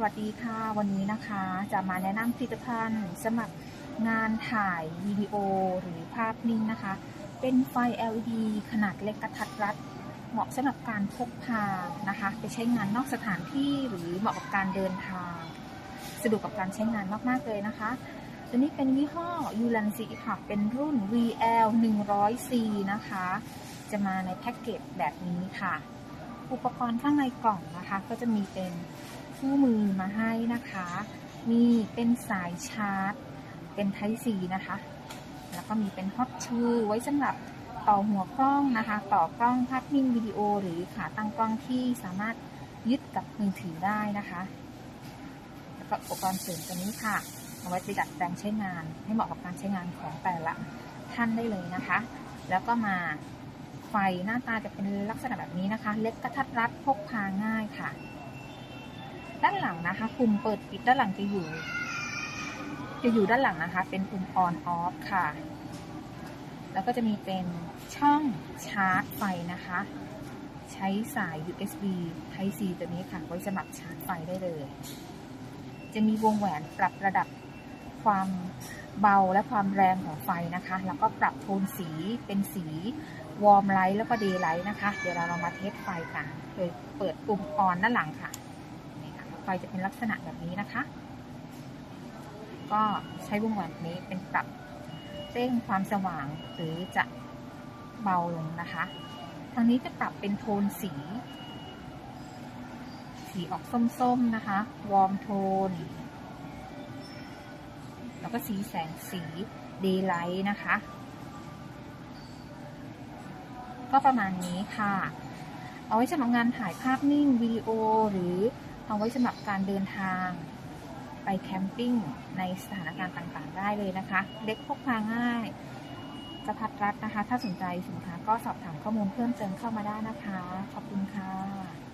สวัสดีค่ะ วันนี้นะคะจะมาแนะนำผลิตภัณฑ์สำหรับงานถ่ายวิดีโอหรือภาพนิ่งนะคะ เป็นไฟ LED ขนาดเล็กกระทัดรัด เหมาะสำหรับการพกพานะคะ ไปใช้งานนอกสถานที่หรือเหมาะกับการเดินทาง สะดวกกับการใช้งานมากๆเลยนะคะ ตัวนี้เป็นยี่ห้อยูรันซีค่ะ เป็นรุ่น VL 100C นะคะ จะมาในแพ็กเกจแบบนี้ค่ะ อุปกรณ์ข้างในกล่องนะคะ ก็จะมีเป็น คู่มือมาให้นะคะ มีเป็นสายชาร์จ เป็น Type C นะคะ แล้วก็มีเป็นฮอตชูไว้สำหรับต่อหัวกล้องนะคะ ต่อกล้องภาพนิ่งวิดีโอ หรือขาตั้งกล้องที่สามารถยึดกับมือถือได้นะคะ แล้วก็อุปกรณ์เสริมตัวนี้ค่ะเอาไว้ปดัดแปลงใช้งาน ให้เหมาะกับการใช้งานของแต่ละท่านได้เลยนะคะ แล้วก็มาไฟหน้าตาจะเป็นลักษณะแบบนี้นะคะ เล็กกระทัดรัดพกพาง่ายค่ะ ด้านหลังนะคะปุ่มเปิดปิดด้านหลังจะอยู่ จะอยู่ด้านหลังนะคะ เป็นปุ่ม on off ค่ะ แล้วก็จะมีเป็นช่องชาร์จไฟนะคะ ใช้สาย USB Type C ตัวนี้ค่ะไว้สำหรับชาร์จไฟได้เลย จะมีวงแหวนปรับระดับความเบาและความแรงของไฟนะคะ แล้วก็ปรับโทนสีเป็นสีวอร์มไลท์แล้วก็เดย์ไลท์นะคะ เดี๋ยวเราลองมาเทสไฟกันโดยเปิดปุ่มออนด้านหลังค่ะ ไฟจะเป็นลักษณะแบบนี้นะคะ ก็ใช้วงแหวนนี้เป็นปรับเร่งความสว่างหรือจะเบาลงนะคะ ทางนี้จะปรับเป็นโทนสี สีออกส้มๆนะคะ วอร์มโทน แล้วก็สีแสงสีเดย์ไลท์นะคะ ก็ประมาณนี้ค่ะ เอาไว้สำหรับงานถ่ายภาพนิ่งวิดีโอหรือ เอาไว้สำหรับการเดินทางไปแคมปิ้งในสถานการณ์ต่างๆ ได้เลยนะคะ เล็กพกพาง่ายกระพัดรัดนะคะ ถ้าสนใจสินค้าก็สอบถามข้อมูลเพิ่มเติมเข้ามาได้นะคะ ขอบคุณค่ะ